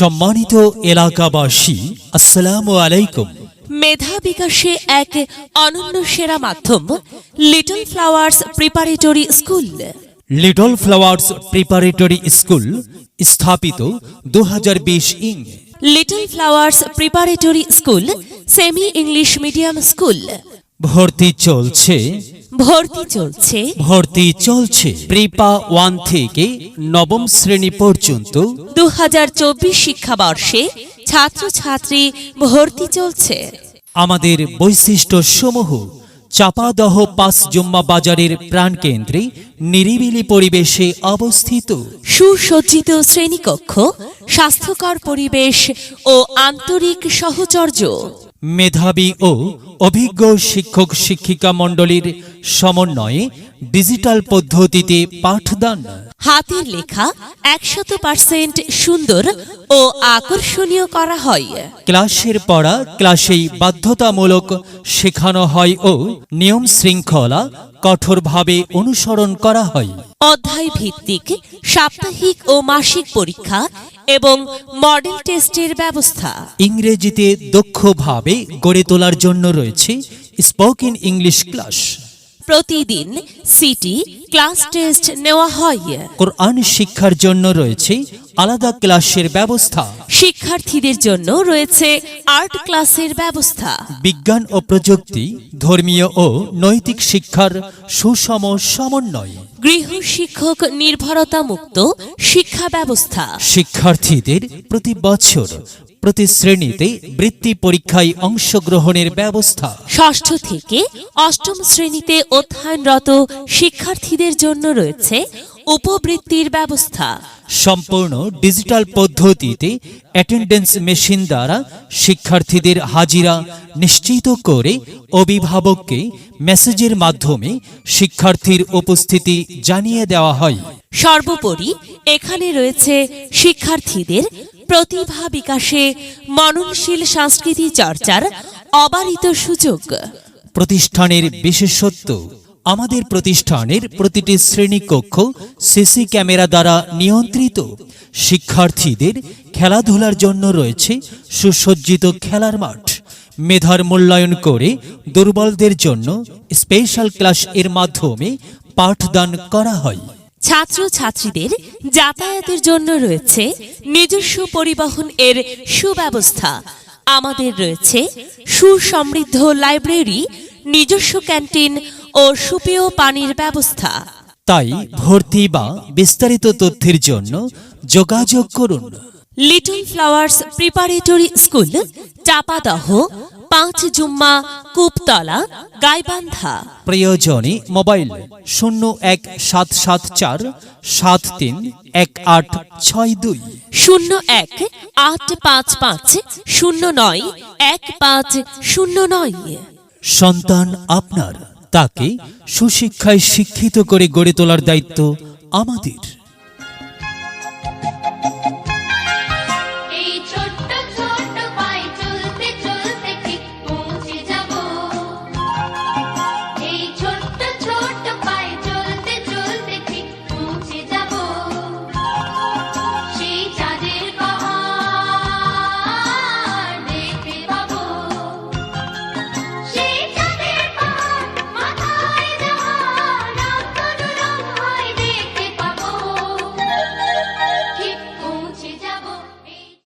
সম্মানিত এলাকাবাসী আসসালামু আলাইকুম। মেধা বিকাশে এক অনন্য সেরা মাধ্যম little flowers preparatory school little flowers preparatory school স্থাপিত দু হাজার বিশ ইং। Little flowers preparatory school semi English medium school ভর্তি চলছে ভর্তি চলছে। ভর্তি চলছে। প্রিপা ওয়ান থেকে নবম শ্রেণি পর্যন্ত দু হাজার চব্বিশ শিক্ষাবর্ষে ছাত্রছাত্রী ভর্তি চলছে। আমাদের বৈশিষ্ট্য সমূহ চাপাদহ পাঁচ জুম্মা বাজারের প্রাণকেন্দ্রে নিরিবিলি পরিবেশে অবস্থিত। সুসজ্জিত শ্রেণীকক্ষ স্বাস্থ্যকর পরিবেশ ও আন্তরিক সহচর্য। মেধাবী ও অভিজ্ঞ শিক্ষক শিক্ষিকা মণ্ডলীর সমন্বয়ে ডিজিটাল পদ্ধতিতে পাঠদান। হাতের লেখা একশত পার্সেন্ট সুন্দর ও আকর্ষণীয় করা হয়। ক্লাসের পড়া ক্লাসেই বাধ্যতামূলক শেখানো হয় ও নিয়ম শৃঙ্খলা কঠোরভাবে অনুসরণ করা হয়। অধ্যায় ভিত্তিক সাপ্তাহিক ও মাসিক পরীক্ষা এবং মডেল টেস্টের ব্যবস্থা। ইংরেজিতে দক্ষভাবে গড়ে তোলার জন্য রয়েছে স্পোকেন ইংলিশ ক্লাস প্রতিদিন সিটি ক্লাস টেস্ট নেওয়া হয়। কোরআন শিক্ষার জন্য রয়েছে আলাদা ক্লাসের ব্যবস্থা। শিক্ষার্থীদের জন্য রয়েছে আর্ট ক্লাসের ব্যবস্থা। বিজ্ঞান ও প্রযুক্তি ধর্মীয় ও নৈতিক শিক্ষার সুষম সমন্বয়। গৃহ শিক্ষক নির্ভরতা মুক্ত শিক্ষা ব্যবস্থা। শিক্ষার্থীদের প্রতি বছর প্রতি শ্রেণীতে বৃত্তি পরীক্ষায় অংশগ্রহণের ব্যবস্থা। ষষ্ঠ থেকে অষ্টম শ্রেণীতে অধ্যয়নরত শিক্ষার্থীদের জন্য রয়েছে উপবৃত্তির ব্যবস্থা। সম্পূর্ণ ডিজিটাল পদ্ধতিতে অ্যাটেন্ডেন্স মেশিন দ্বারা শিক্ষার্থীদের হাজিরা নিশ্চিত করে অভিভাবককে মেসেজের মাধ্যমে শিক্ষার্থীর উপস্থিতি জানিয়ে দেওয়া হয়। সর্বোপরি এখানে রয়েছে শিক্ষার্থীদের প্রতিভা বিকাশে মননশীল সংস্কৃতি চর্চার অবারিত সুযোগ। প্রতিষ্ঠানের বিশেষত্ব, আমাদের প্রতিষ্ঠানের প্রতিটি শ্রেণীকক্ষ সিসি ক্যামেরা দ্বারা নিয়ন্ত্রিত। শিক্ষার্থীদের খেলাধুলার জন্য রয়েছে সুসজ্জিত খেলার মাঠ। মেধার মূল্যায়ন করে দুর্বলদের জন্য স্পেশাল ক্লাস এর মাধ্যমে পাঠদান করা হয়। ছাত্রছাত্রীদের যাতায়াতের জন্য রয়েছে নিজস্ব পরিবহন এর সুব্যবস্থা। আমাদের রয়েছে সুসমৃদ্ধ লাইব্রেরি নিজস্ব ক্যান্টিন ও সুপেয় পানির ব্যবস্থা। তাই ভর্তি বা বিস্তারিত তথ্যের জন্য যোগাযোগ করুন। Little flowers preparatory school Chapadah পাঁচ জুম্মা কূপতলা গাইবান্ধা। প্রয়োজনে মোবাইল শূন্য এক সাত সাত চার সাত তিন এক আট ছয় দুই। শূন্য এক আট পাঁচ পাঁচ শূন্য নয় এক পাঁচ শূন্য নয়। সন্তান আপনার তাকে সুশিক্ষায় শিক্ষিত করে গড়ে তোলার দায়িত্ব আমাদের।